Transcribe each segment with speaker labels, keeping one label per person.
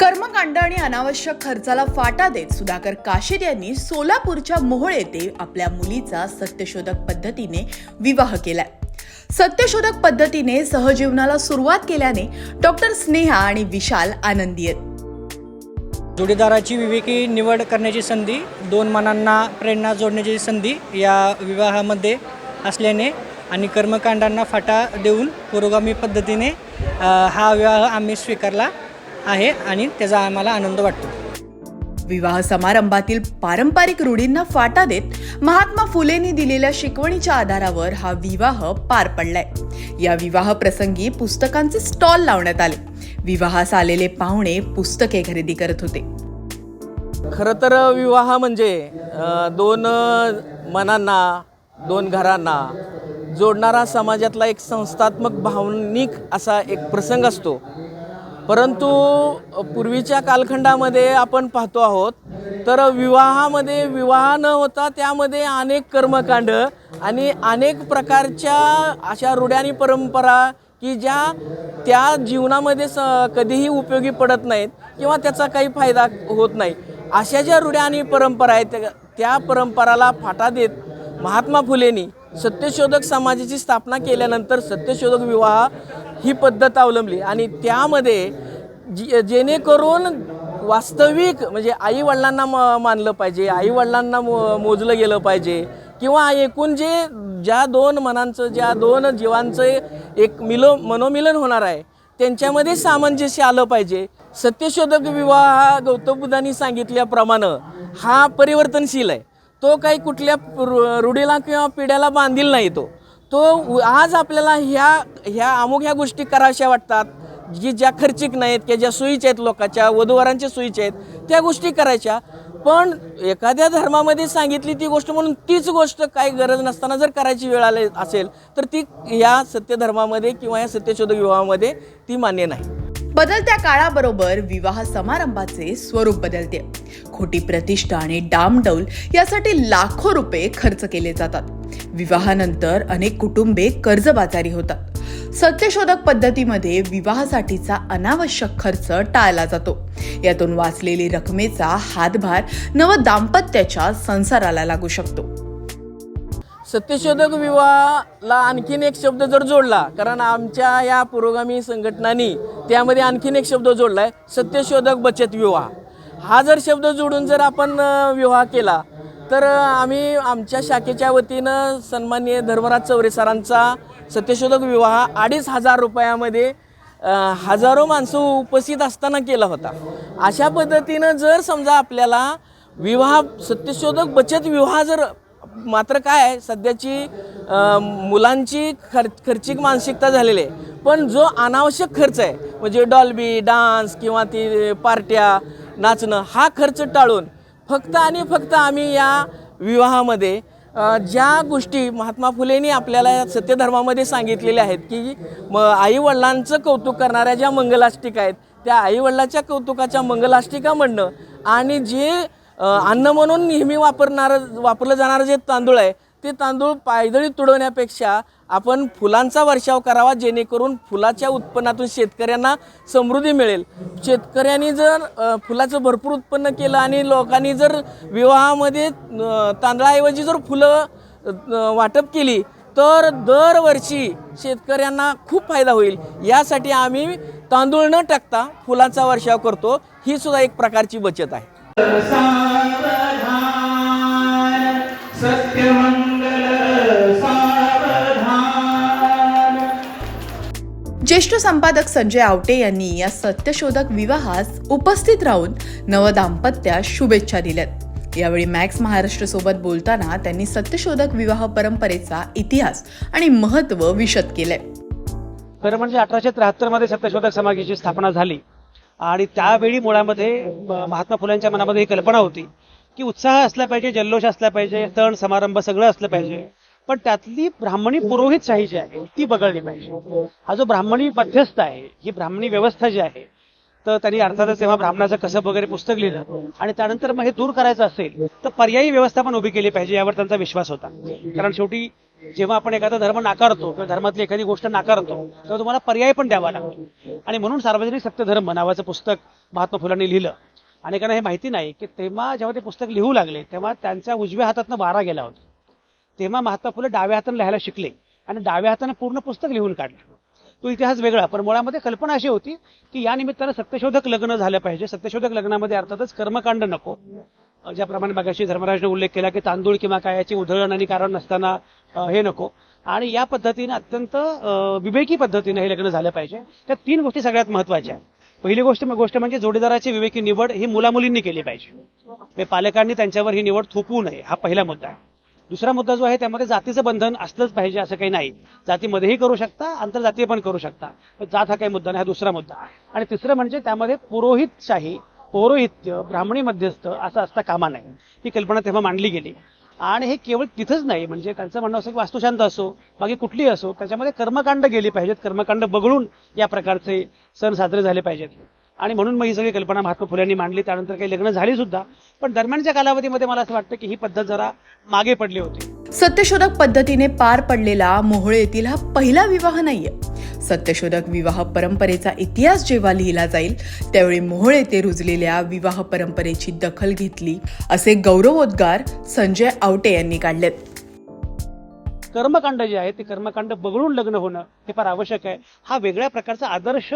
Speaker 1: कर्मकांड आणि अनावश्यक खर्चाला फाटा देत सुधाकर काशीद यांनी सोलापूरच्या मोहोळ येथे आपल्या मुलीचा सत्यशोधक पद्धतीने विवाह केलाय. सत्यशोधक पद्धतीने सहजीवनाला सुरुवात केल्याने डॉक्टर स्नेहा आणि विशाल आनंदी आहेत.
Speaker 2: जोडीदाराची विवेकी निवड करण्याची संधी दोन मनांना प्रेरणा जोडण्याची संधी या विवाहामध्ये असल्याने आणि कर्मकांडांना फाटा देऊन पुरोगामी पद्धतीने हा विवाह आम्ही स्वीकारला. आहे आणि त्याचा आम्हाला आनंद वाटतो.
Speaker 1: विवाह समारंभातील पारंपरिक रूढींना फाटा देत महात्मा फुलेंनी दिलेल्या शिकवणीच्या आधारावर हा विवाह पार पडलाय. या विवाह प्रसंगी पुस्तकांचे स्टॉल लावण्यात आले. विवाहास आलेले पाहुणे पुस्तके खरेदी करत होते.
Speaker 3: खरं तर विवाह म्हणजे दोन मनांना दोन घरांना जोडणारा समाजातला एक संस्थात्मक भावनिक असा एक प्रसंग असतो. परंतु पूर्वीच्या कालखंडामध्ये आपण पाहतो आहोत तर विवाहामध्ये विवाह न होता त्यामध्ये अनेक कर्मकांड आणि अनेक प्रकारच्या अशा रूढ्यानी परंपरा की ज्या त्या जीवनामध्ये स कधीही उपयोगी पडत नाहीत किंवा त्याचा काही फायदा होत नाही. अशा ज्या रूढ्या आणि परंपरा आहेत त्या- त्या परंपराला फाटा देत महात्मा फुलेंनी सत्यशोधक समाजाची स्थापना केल्यानंतर सत्यशोधक विवाह ही पद्धत अवलंबली. आणि त्यामध्ये जी जेणेकरून वास्तविक म्हणजे आई वडिलांना म मानलं पाहिजे आई वडिलांना मो मोजलं गेलं पाहिजे किंवा एकूण जे ज्या दोन मनांचं ज्या दोन जीवांचं एक मिलो मनोमिलन होणार आहे त्यांच्यामध्ये सामंजस्य आलं पाहिजे. सत्यशोधक विवाह हा गौतम बुद्धांनी सांगितल्याप्रमाणे हा परिवर्तनशील आहे. तो काही कुठल्या रु- रूढीला किंवा पिढ्याला बांधील नाही तो. तो आज आपल्याला ह्या ह्या अमुक ह्या गोष्टी कराव्याशा वाटतात जी ज्या खर्चिक नाहीत किंवा ज्या सोयीच्या आहेत लोकांच्या वधूवरांच्या सोयीच्या आहेत त्या गोष्टी करायच्या. पण एखाद्या धर्मामध्ये सांगितली ती गोष्ट म्हणून तीच गोष्ट काही गरज नसताना जर करायची वेळ आली असेल तर ती या सत्यधर्मामध्ये किंवा या सत्यशोधक विवाहामध्ये ती मान्य नाही.
Speaker 1: बदलत्या काळाबरोबर विवाह समारंभाचे स्वरूप बदलते. खोटी प्रतिष्ठा आणि डामडौल यासाठी लाखो रुपये खर्च केले जातात. विवाहानंतर अनेक कुटुंबे कर्जबाजारी होतात. सत्यशोधक पद्धतीमध्ये विवाहासाठीचा अनावश्यक खर्च टाळला जातो. यातून वाचलेली रकमेचा हातभार नव दाम्पत्याच्या संसाराला लागू शकतो.
Speaker 3: सत्यशोधक विवाहाला आणखीन एक शब्द जर जोडला कारण आमच्या या पुरोगामी संघटनांनी त्यामध्ये आणखीन एक शब्द जोडला आहे सत्यशोधक बचत विवाह. हा जर शब्द जोडून जर आपण विवाह केला तर आम्ही आमच्या शाखेच्या वतीनं सन्माननीय धर्मराज चौरे सरांचा सत्यशोधक विवाह अडीच हजार रुपयामध्ये हजारो माणसं उपस्थित असताना केला होता. अशा पद्धतीनं जर समजा आपल्याला विवाह सत्यशोधक बचत विवाह जर मात्र काय आहे सध्याची मुलांची खर खर्चिक मानसिकता झालेली आहे. पण जो अनावश्यक खर्च आहे म्हणजे डॉल्बी डान्स किंवा ती पार्ट्या नाचणं हा खर्च टाळून फक्त आणि फक्त आम्ही या विवाहामध्ये ज्या गोष्टी महात्मा फुलेंनी आपल्याला सत्यधर्मामध्ये सांगितलेल्या आहेत की म आईवडिलांचं कौतुक करणाऱ्या ज्या मंगलाष्टिका आहेत त्या आईवडिलाच्या कौतुकाच्या मंगलाष्टिका म्हणणं आणि जे अन्न म्हणून नेहमी वापरणारं वापरलं जाणारं जे तांदूळ आहे ते तांदूळ पायदळी तुडवण्यापेक्षा आपण फुलांचा वर्षाव करावा जेणेकरून फुलाच्या उत्पन्नातून शेतकऱ्यांना समृद्धी मिळेल. शेतकऱ्यांनी जर फुलाचं भरपूर उत्पन्न केलं आणि लोकांनी जर विवाहामध्ये तांदळाऐवजी जर फुलं वाटप केली तर दरवर्षी शेतकऱ्यांना खूप फायदा होईल. यासाठी आम्ही तांदूळ न टाकता फुलांचा वर्षाव करतो. ही सुद्धा एक प्रकारची बचत आहे.
Speaker 1: ज्येष्ठ संपादक संजय आवटे यांनी या सत्यशोधक विवाहास उपस्थित राहून नवदाम्पत्यास शुभेच्छा दिल्यात. यावेळी मॅक्स महाराष्ट्र सोबत बोलताना त्यांनी सत्यशोधक विवाह परंपरेचा इतिहास आणि महत्त्व विशद केलंय.
Speaker 4: खरं म्हणजे अठराशे त्र्याहत्तरमध्ये सत्यशोधक समाजाची स्थापना झाली. आणि त्यावेळी मुळामध्ये महात्मा फुल्यांच्या मनामध्ये ही कल्पना होती की उत्साह असला पाहिजे जल्लोष असला पाहिजे सण समारंभ सगळं असलं पाहिजे. पण त्यातली ब्राह्मणी पुरोहितशाही जी आहे ती बघळली पाहिजे. हा जो ब्राह्मणी मध्यस्थ आहे ही ब्राह्मणी व्यवस्था जी आहे तर त्यांनी अर्थातच तेव्हा ब्राह्मणाचं कसब वगैरे पुस्तक लिहिलं. आणि त्यानंतर मग हे दूर करायचं असेल तर पर्यायी व्यवस्था पण उभी केली पाहिजे यावर त्यांचा विश्वास होता. कारण शेवटी जेव्हा आपण एखादा धर्म नाकारतो किंवा धर्मातली एखादी गोष्ट नाकारतो तेव्हा तुम्हाला पर्याय पण द्यावा लागतो. आणि म्हणून सार्वजनिक सत्यधर्म नावाचं पुस्तक महात्मा फुलांनी लिहिलं. अनेकांना हे माहिती नाही की तेव्हा जेव्हा ते पुस्तक लिहू लागले तेव्हा त्यांच्या उजव्या हातातनं वारा गेला होता. तेव्हा महात्मा फुले डाव्या हाताने लिहायला शिकले आणि डाव्या हातानं पूर्ण पुस्तक लिहून काढलं. तो इतिहास वेगळा पण मुळामध्ये कल्पना अशी होती की या निमित्तानं सत्यशोधक लग्न झालं पाहिजे. सत्यशोधक लग्नामध्ये अर्थातच कर्मकांड नको. ज्याप्रमाणे मगाशी धर्मराजने उल्लेख केला की तांदूळ किंवा कायाची उधळण आणि कारण नसताना हे नको. आणि या पद्धतीने अत्यंत विवेकी पद्धतीने हे लग्न झालं पाहिजे. त्या तीन गोष्टी सगळ्यात महत्त्वाच्या आहेत. पहिली गोष्ट गोष्ट म्हणजे जोडीदाराची विवेकी निवड ही मुलामुलींनी केली पाहिजे. म्हणजे पालकांनी त्यांच्यावर ही निवड थोपवू नये हा पहिला मुद्दा आहे. दुसरा मुद्दा जो आहे त्यामध्ये जातीचं बंधन असलंच पाहिजे असं काही नाही. जातीमध्येही करू शकता आंतरजातीय पण करू शकता. जात हा काही मुद्दा नाही हा दुसरा मुद्दा आणि तिसरं म्हणजे त्यामध्ये पुरोहितशाही पौरोहित्य ब्राह्मणी मध्यस्थ असं असता कामा नाही ही कल्पना तेव्हा मांडली गेली. आणि हे केवळ तिथंच नाही. म्हणजे त्यांचं म्हणणं असं की वास्तुशांत असो बाकी कुठलीही असो त्याच्यामध्ये कर्मकांड गेली पाहिजेत. कर्मकांड बघळून या प्रकारचे सण साजरे झाले पाहिजेत. आणि म्हणून मग ही सगळी कल्पना महात्मा फुल्यांनी मांडली. त्यानंतर काही लग्न झाली सुद्धा. पण दरम्यानच्या कालावधीमध्ये मला असं वाटतं की ही पद्धत जरा मागे पडली होती.
Speaker 1: सत्यशोधक पद्धतीने पार पडलेला मोहळे येथील हा पहिला विवाह नाहीये. सत्यशोधक विवाह परंपरेचा इतिहास जेव्हा लिहिला जाईल त्यावेळी मोहळे येथे रुजलेल्या विवाह परंपरेची दखल घेतली असे गौरवोद्गार संजय आवटे यांनी काढलेत.
Speaker 4: कर्मकांड जे आहे ते कर्मकांड बघडून लग्न होणं हे फार आवश्यक आहे. हा वेगळ्या प्रकारचा आदर्श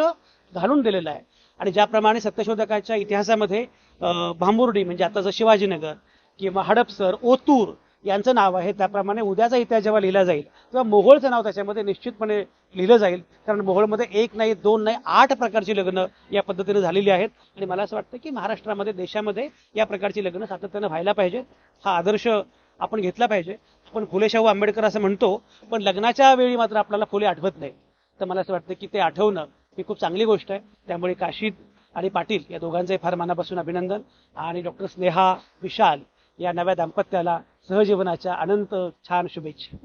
Speaker 4: घालून दिलेला आहे. आणि ज्याप्रमाणे सत्यशोधकाच्या इतिहासामध्ये भांबुर्डी म्हणजे आताचं शिवाजीनगर किंवा हडपसर ओतूर यांचं नाव आहे. त्याप्रमाणे उद्याचा इतिहास जेव्हा लिहिला जाईल तेव्हा मोहोळचं नाव त्याच्यामध्ये निश्चितपणे लिहिलं जाईल. कारण मोहोळमध्ये एक नाही दोन नाही आठ प्रकारची लग्न या पद्धतीने झालेली आहेत. आणि मला असं वाटतं की महाराष्ट्रामध्ये देशामध्ये या प्रकारची लग्न सातत्यानं व्हायला पाहिजे. हा आदर्श आपण घेतला पाहिजे. आपण फुले शाहू आंबेडकर असं म्हणतो पण लग्नाच्या वेळी मात्र आपल्याला फुले आठवत नाही. तर मला असं वाटतं की ते आठवणं ही खूप चांगली गोष्ट आहे. त्यामुळे काशीद आणि पाटील या दोघांचंही फार मनापासून अभिनंदन. आणि डॉक्टर स्नेहा विशाल या नव्या दाम्पत्याला सहजीवनाच्या अनंत छान शुभेच्छा.